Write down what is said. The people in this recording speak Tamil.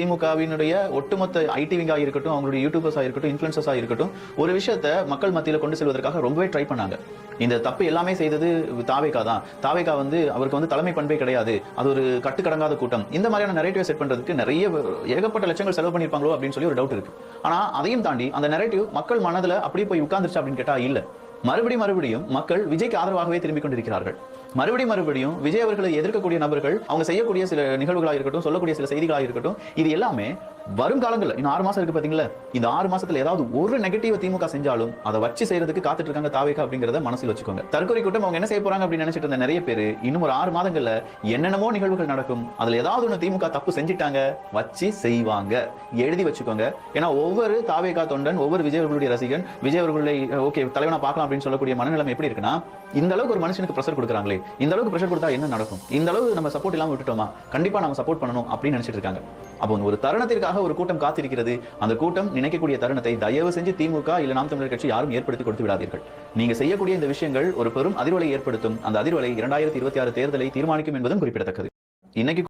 திமுகவினுடைய ஒட்டுமொத்த ஐடிவிங்கா இருக்கட்டும் அவங்களுடைய யூடியூபர்ஸா இருக்கட்டும் இன்ஃபுளுசஸா இருக்கட்டும் ஒரு விஷயத்தை மக்கள் மத்தியில கொண்டு செல்வதற்காக ரொம்பவே ட்ரை பண்ணாங்க. இந்த தப்பு எல்லாமே செய்தது தாவேகா தான். தாவேகா வந்து அவருக்கு வந்து தலைமை பண்பே கிடையாது. அது ஒரு கட்டுக்கடங்காத கூட்டம். இந்த மாதிரியான நெரேட்டிவ் செட் பண்றதுக்கு நிறைய ஏகப்பட்ட லட்சங்கள் செலவு பண்ணிருப்பாங்களோ அப்படின்னு சொல்லி ஒரு டவுட் இருக்கு. ஆனா அதையும் தாண்டி அந்த நெரேட்டிவ் மக்கள் மனதுல அப்படியே போய் உட்கார்ந்துருச்சு அப்படின்னு கேட்டா இல்ல. மறுபடியும் மறுபடியும் மக்கள் விஜய்க்கு ஆதரவாகவே திரும்பிக் கொண்டிருக்கிறார்கள். மறுபடியும் மறுபடியும் விஜய் அவர்களை எதிர்க்கக்கூடிய நபர்கள் அவங்க செய்யக்கூடிய சில நிகழ்வுகளாக இருக்கட்டும் சொல்லக்கூடிய சில செய்திகளாக இருக்கட்டும் இது எல்லாமே வருங்காலங்கள்ல இன்னும் ஆறு மாசம் இருக்கு பாத்தீங்களா? இந்த ஆறு மாசத்துல ஏதாவது ஒரு நெகட்டிவ் திமுக செஞ்சாலும் அதை வச்சு செய்யறதுக்கு காத்துட்டு இருக்காங்க தாவேக்கா அப்படிங்கறத மனசில் வச்சுக்கோங்க. தற்கொலை கூட்டம் அவங்க என்ன செய்ய போறாங்க அப்படின்னு நினைச்சிட்டு இருந்த நிறைய பேர் இன்னும் ஒரு ஆறு மாதங்கள்ல என்னென்னமோ நிகழ்வுகள் நடக்கும். அதுல ஏதாவது ஒண்ணு திமுக தப்பு செஞ்சிட்டாங்க வச்சு செய்வாங்க. எழுதி வச்சுக்கோங்க. ஏன்னா ஒவ்வொரு தாவேகா தொண்டன் ஒவ்வொரு விஜய் அவர்களுடைய ரசிகன் விஜய் அவர்களை ஓகே தலைவனா பார்க்கலாம் அப்படின்னு சொல்லக்கூடிய மனநிலைமை எப்படி இருக்குன்னா இந்த அளவுக்கு ஒரு மனுஷனுக்கு ப்ரெஷர் கொடுக்குறாங்களே இந்த அளவுக்கு ப்ரெஷர் கொடுத்தா என்ன நடக்கும்? இந்த அளவு நம்ம சப்போர்ட் இல்லாமல் விட்டுட்டோமா? கண்டிப்பா நம்ம சப்போர்ட் பண்ணணும் அப்படின்னு நினைச்சிட்டு இருக்காங்க. அப்போ ஒரு தருணத்திற்காக ஒரு கூட்டம் காத்திருக்கிறது. அந்த கூட்டம் நினைக்கக்கூடிய தருணத்தை தயவு செஞ்சு திமுக இல்ல நாம் தமிழர் கட்சி யாரும் ஏற்படுத்தி கொடுத்து விடாதீர்கள். நீங்க செய்யக்கூடிய இந்த விஷயங்கள் ஒரு பெரும் அதிர்வலை ஏற்படுத்தும். அந்த அதிர்வலை இரண்டாயிரத்தி இருபத்தி ஆறு தேர்தலை தீர்மானிக்கும் என்பதும் குறிப்பிடத்தக்கது. இன்னைக்கு